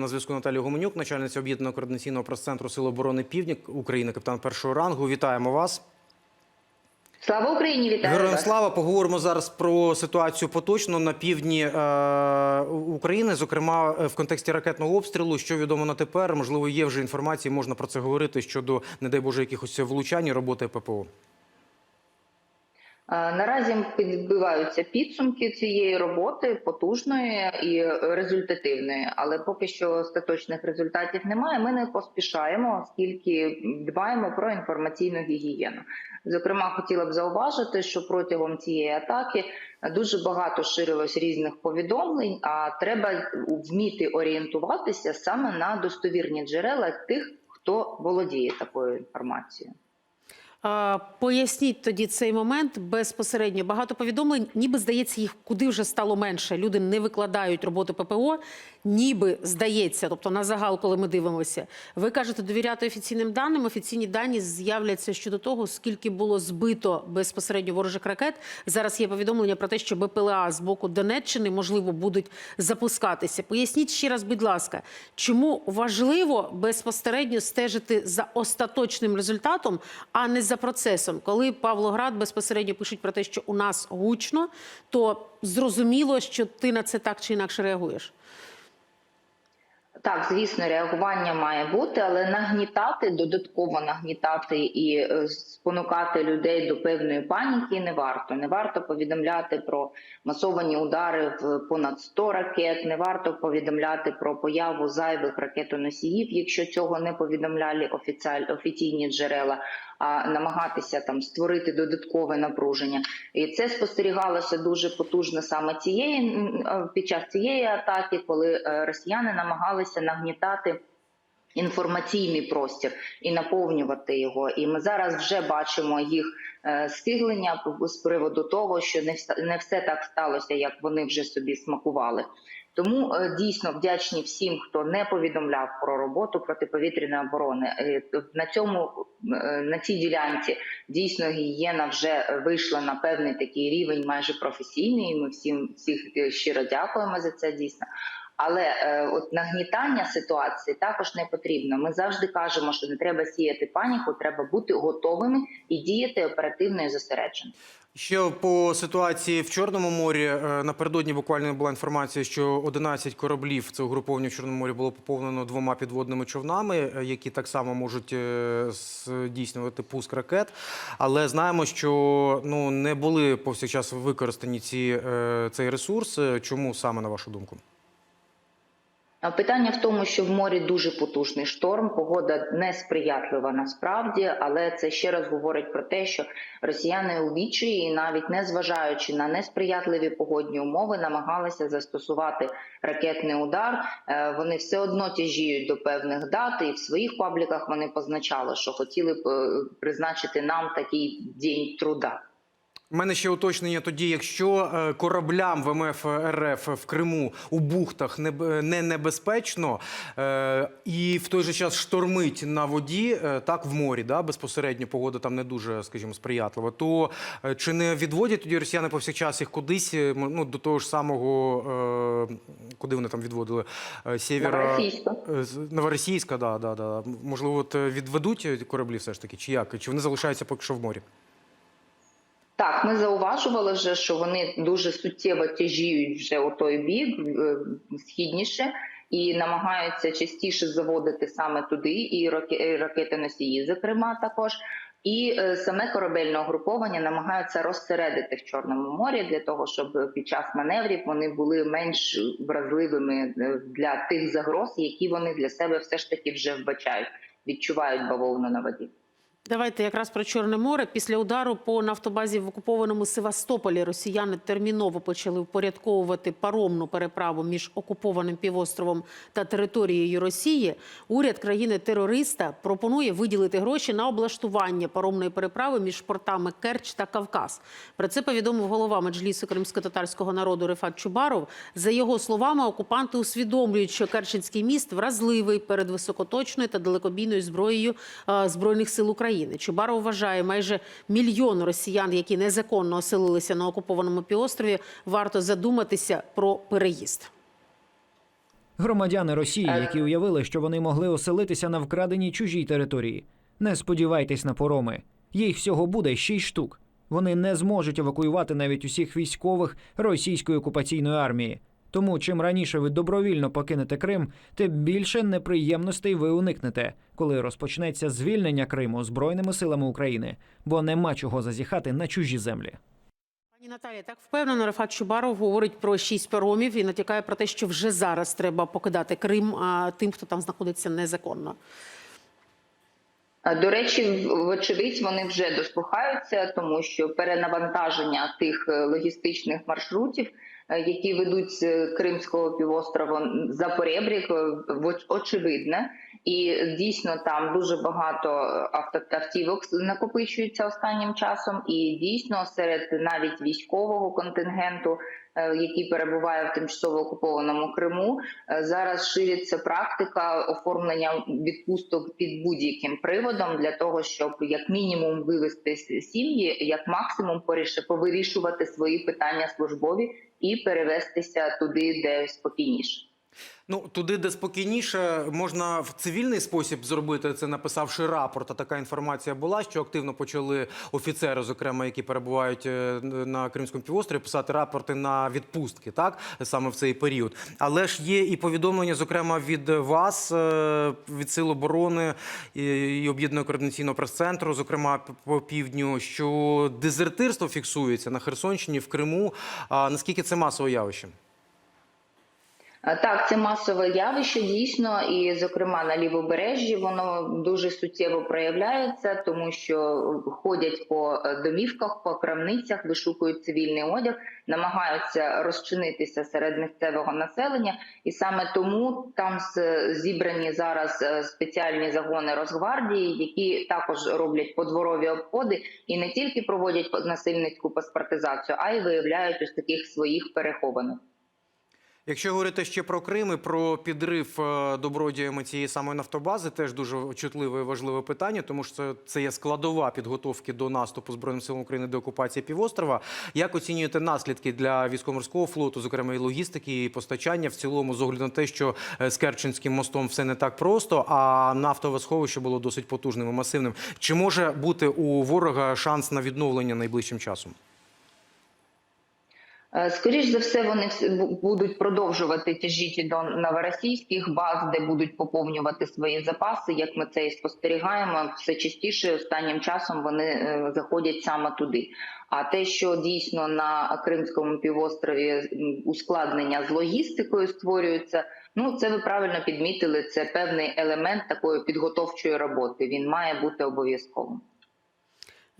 На зв'язку Наталія Гуменюк, начальниця об'єднаного координаційного прес-центру Сил оборони Півдня України, капітан першого рангу. Вітаємо вас. Слава Україні, вітаю Героям вас. слава. Поговоримо зараз про ситуацію поточно на півдні е, України, зокрема е, в контексті ракетного обстрілу. Що відомо на тепер? Можливо, є вже інформація, можна про це говорити щодо, не дай Боже, якихось влучань і роботи ППО. Е, Наразі підбиваються підсумки цієї роботи потужної і результативної, але поки що остаточних результатів немає. Ми не поспішаємо, оскільки дбаємо про інформаційну гігієну. Зокрема, хотіла б зауважити, що протягом цієї атаки дуже багато ширилось різних повідомлень. А треба вміти орієнтуватися саме на достовірні джерела тих, хто володіє такою інформацією. Поясніть тоді цей момент безпосередньо. Багато повідомлень, ніби здається, їх куди вже стало менше. Люди не викладають роботу ППО, ніби здається. Тобто на загал, коли ми дивимося, ви кажете довіряти офіційним даним. Офіційні дані з'являться щодо того, скільки було збито безпосередньо ворожих ракет. Зараз є повідомлення про те, що БПЛА з боку Донеччини можливо будуть запускатися. Поясніть ще раз, будь ласка, чому важливо безпосередньо стежити за остаточним результатом, а не за процесом. Коли Павлоград безпосередньо пишуть про те, що у нас гучно, то зрозуміло, що ти на це так чи інакше реагуєш. Так, звісно, реагування має бути, але нагнітати, додатково нагнітати і е, спонукати людей до певної паніки не варто. Не варто повідомляти про масовані удари в понад 100 ракет. Не варто повідомляти про появу зайвих ракетоносіїв, якщо цього не повідомляли офіційні джерела. А намагатися там створити додаткове напруження, і це спостерігалося дуже потужно саме цієї е, під час цієї атаки, коли е, росіяни намагалися нагнітати. Інформаційний простір і наповнювати його, і ми зараз вже бачимо їх е, стиглення з приводу того, що не все так сталося, як вони вже собі смакували. Тому е, дійсно вдячні всім, хто не повідомляв про роботу протиповітряної оборони. Е, На цьому на цій ділянці дійсно гігієна вже вийшла на певний такий рівень, майже професійний. і Ми всім всіх щиро дякуємо за це дійсно. Але е, от нагнітання ситуації також не потрібно. Ми завжди кажемо, що не треба сіяти паніку, треба бути готовими і діяти оперативно і зосереджено. Ще по ситуації в Чорному морі е, напередодні буквально була інформація, що 11 кораблів це угруповання в Чорному морі було поповнено двома підводними човнами, е, які так само можуть е, здійснювати пуск ракет. Але знаємо, що ну не були повсякчас використані ці цей ресурс. Чому саме на вашу думку? Питання в тому, що в морі дуже потужний шторм, погода несприятлива насправді, але це ще раз говорить про те, що росіяни у відчаї, і навіть не зважаючи на несприятливі погодні умови, намагалися застосувати ракетний удар. Е, Вони все одно тяжіють до певних дат, і в своїх пабліках вони позначали, що хотіли б е, призначити нам такий день труда. У мене ще уточнення тоді, якщо е, кораблям ВМФ РФ в Криму у бухтах не, небезпечно е, і в той же час штормить на воді, е, так в морі, да, безпосередньо погода там не дуже, скажімо, сприятлива, то е, чи не відводять тоді росіяни повсякчас їх кудись, е, ну, до того ж самого, е, куди вони там відводили? Е, Сєвєра... Новоросійська. Е, Новоросійська, да, да, да. Можливо, от е, відведуть кораблі все ж таки, чи як? Чи вони залишаються поки що в морі? Так, ми зауважували вже, що вони дуже суттєво тяжіють вже у той бік е, східніше. І намагаються частіше заводити саме туди, і раке- ракети-носії, зокрема, також. І е, саме корабельне угруповання намагаються розсередити в Чорному морі для того, щоб під час маневрів вони були менш вразливими е, для тих загроз, які вони для себе все ж таки вже вбачають, відчувають бавовну на воді. Давайте якраз про Чорне море. Після удару по нафтобазі в окупованому Севастополі росіяни терміново почали впорядковувати паромну переправу між окупованим півостровом та територією Росії. Уряд країни-терориста пропонує виділити гроші на облаштування паромної переправи між портами Керч та Кавказ. Про це повідомив голова меджлісу кримсько-татарського народу Рефат Чубаров. За його словами, окупанти усвідомлюють, що Керченський міст вразливий перед високоточною та далекобійною зброєю е, збройних сил України. Чубаров вважає, майже мільйон росіян, які незаконно оселилися на окупованому півострові, варто задуматися про переїзд. Громадяни Росії, Е. які уявили, що вони могли оселитися на вкраденій чужій території. Не сподівайтесь на пороми. Їх всього буде шість штук. Вони не зможуть евакуювати навіть усіх військових російської окупаційної армії. Тому чим раніше ви добровільно покинете Крим, тим більше неприємностей ви уникнете, коли розпочнеться звільнення Криму збройними силами України, бо нема чого зазіхати на чужі землі. Пані Наталія, так впевнено, Рафат Чубаров говорить про шість паромів і натякає про те, що вже зараз треба покидати Крим а, тим, хто там знаходиться незаконно. До речі, вочевидь, вони вже дослухаються, тому що перенавантаження тих е, логістичних маршрутів, які ведуть з е, Кримського півострова за Поребрік, е, очевидне. І дійсно там дуже багато авто- автівок накопичується останнім часом. І дійсно серед навіть військового контингенту, е, який перебуває в тимчасово окупованому Криму, Е, Зараз шириться практика оформлення відпусток під будь-яким приводом для того, щоб як мінімум вивести сім'ї, як максимум повирішувати свої питання службові і перевестися туди, де спокійніше. Ну туди, де спокійніше, можна в цивільний спосіб зробити це, написавши рапорт. А така інформація була, що активно почали офіцери, зокрема, які перебувають е, на Кримському півострові, писати рапорти на відпустки, так саме в цей період. Але ж є і повідомлення, зокрема від вас, е, від Сил оборони і об'єднаного координаційного прес-центру, зокрема по півдню, що дезертирство фіксується на Херсонщині в Криму. А наскільки це масове явище? Е, Так, це масове явище дійсно, і зокрема на лівобережжі воно дуже суттєво проявляється, тому що ходять по е, домівках, по крамницях, вишукують цивільний одяг, намагаються розчинитися серед місцевого населення, і саме тому там зібрані зараз е, спеціальні загони Росгвардії, які також роблять подворові обходи і не тільки проводять насильницьку паспортизацію, а й виявляють ось таких своїх перехованих. Якщо говорити ще про Крим і про підрив е, добродіями цієї самої нафтобази, теж дуже чутливе і важливе питання, тому що це, є складова підготовки до наступу збройним силам України до окупації півострова. Як оцінюєте наслідки для військово-морського флоту, зокрема і логістики, і постачання в цілому, з огляду на те, що е, з Керченським мостом все не так просто, а нафтове сховище було досить потужним і масивним. Чи може бути у ворога шанс на відновлення найближчим часом? Е, Скоріш за все, вони будуть продовжувати тяжіти до новоросійських баз, де будуть поповнювати свої запаси. Як ми це і спостерігаємо, все частіше останнім часом вони е, заходять саме туди. А те, що дійсно на Кримському півострові ускладнення з логістикою створюються, ну це ви правильно підмітили. Це певний елемент такої підготовчої роботи. Він має бути обов'язковим.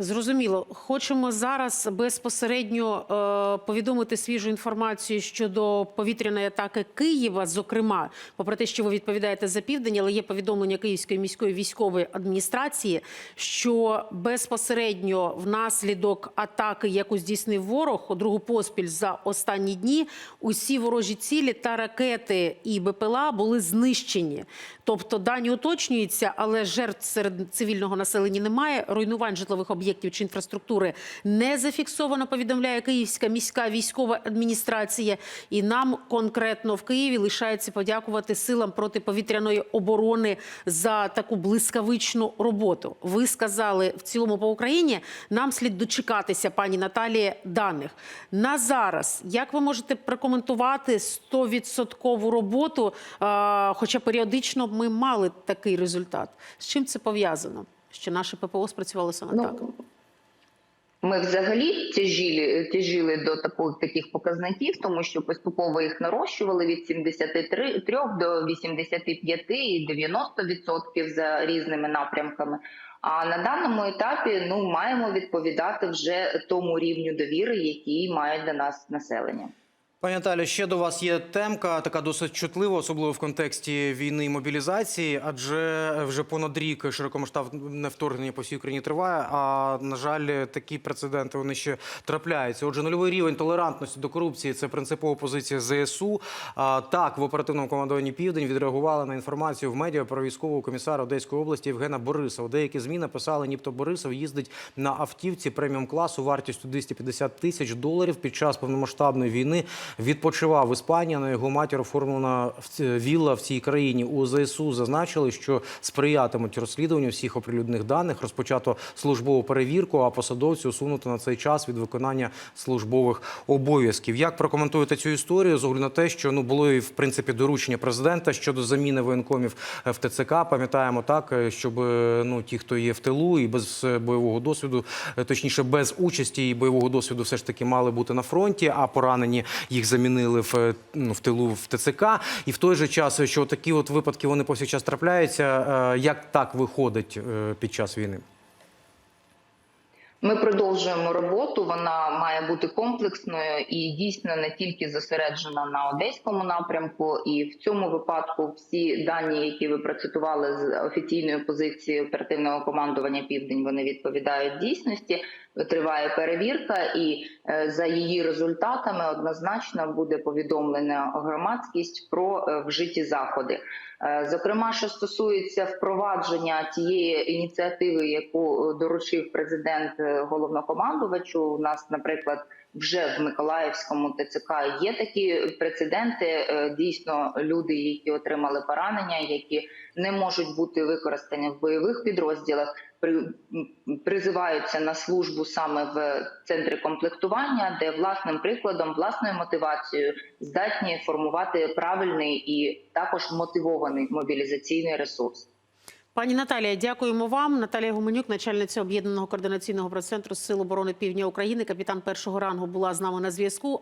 Зрозуміло, хочемо зараз безпосередньо е, повідомити свіжу інформацію щодо повітряної атаки Києва. Зокрема, попри те, що ви відповідаєте за південь, але є повідомлення Київської міської військової адміністрації, що безпосередньо внаслідок атаки, яку здійснив ворог, у другу поспіль за останні дні, усі ворожі цілі та ракети і БПЛА були знищені. Тобто дані уточнюються, але жертв серед цивільного населення немає. Руйнувань житлових об'єктів чи інфраструктури не зафіксовано. Повідомляє Київська міська військова адміністрація. І нам конкретно в Києві лишається подякувати силам протиповітряної оборони за таку блискавичну роботу. Ви сказали в цілому по Україні. Нам слід дочекатися, пані Наталії, даних на зараз. Як ви можете прокоментувати 100% роботу? Хоча періодично ми мали такий результат. З чим це пов'язано? Що наше ППО спрацювало саме так? Ну, Ми взагалі тяжіли, тяжіли до таких, таких показників, тому що поступово їх нарощували від 73 до 85 і 90% за різними напрямками. А на даному етапі ну маємо відповідати вже тому рівню довіри, який має до нас населення. Пані Наталі, ще до вас є темка, така досить чутлива, особливо в контексті війни і мобілізації, адже вже понад рік широкомасштабне вторгнення по всій Україні триває. А на жаль, такі прецеденти вони ще трапляються. Отже, нульовий рівень толерантності до корупції це принципова позиція ЗСУ. А, так, в оперативному командуванні Південь відреагували на інформацію в медіа про військового комісара Одеської області Євгена Борисова. Деякі змі написали, нібито Борисов їздить на автівці преміум класу вартістю 250 тисяч доларів під час повномасштабної війни. Відпочивав в Іспанії. На його матір оформлена вілла в цій країні. У ЗСУ зазначили, що сприятимуть розслідуванню всіх оприлюднених даних. Розпочато службову перевірку, а посадовці усунуто на цей час від виконання службових обов'язків. Як прокоментуєте цю історію? З огляду на те, що ну було і в принципі доручення президента щодо заміни воєнкомів в ТЦК. Пам'ятаємо так, щоб ну ті, хто є в тилу і без бойового досвіду, точніше без участі і бойового досвіду, все ж таки мали бути на фронті, а поранені їх замінили в е, ну, в тилу в ТЦК. І в той же час, що такі от випадки вони повсякчас трапляються. е, Як так виходить е, під час війни? Ми продовжуємо роботу. Вона має бути комплексною і дійсно не тільки зосереджена на одеському напрямку. І в цьому випадку всі дані, які ви процитували з офіційної позиції оперативного командування Південь, вони відповідають дійсності. Триває перевірка, і е, за її результатами однозначно буде повідомлена громадськість про е, вжиті заходи. Е, Зокрема, що стосується впровадження тієї ініціативи, яку доручив президент головнокомандувачу, у нас, наприклад, вже в Миколаївському ТЦК є такі прецеденти. Дійсно, люди, які отримали поранення, які не можуть бути використані в бойових підрозділах, призиваються на службу саме в центрі комплектування, де власним прикладом, власною мотивацією здатні формувати правильний і також мотивований мобілізаційний ресурс. Пані Наталія, дякуємо вам. Наталія Гуменюк, начальниця об'єднаного координаційного прес-центру Сил оборони Півдня України, капітан першого рангу, була з нами на зв'язку.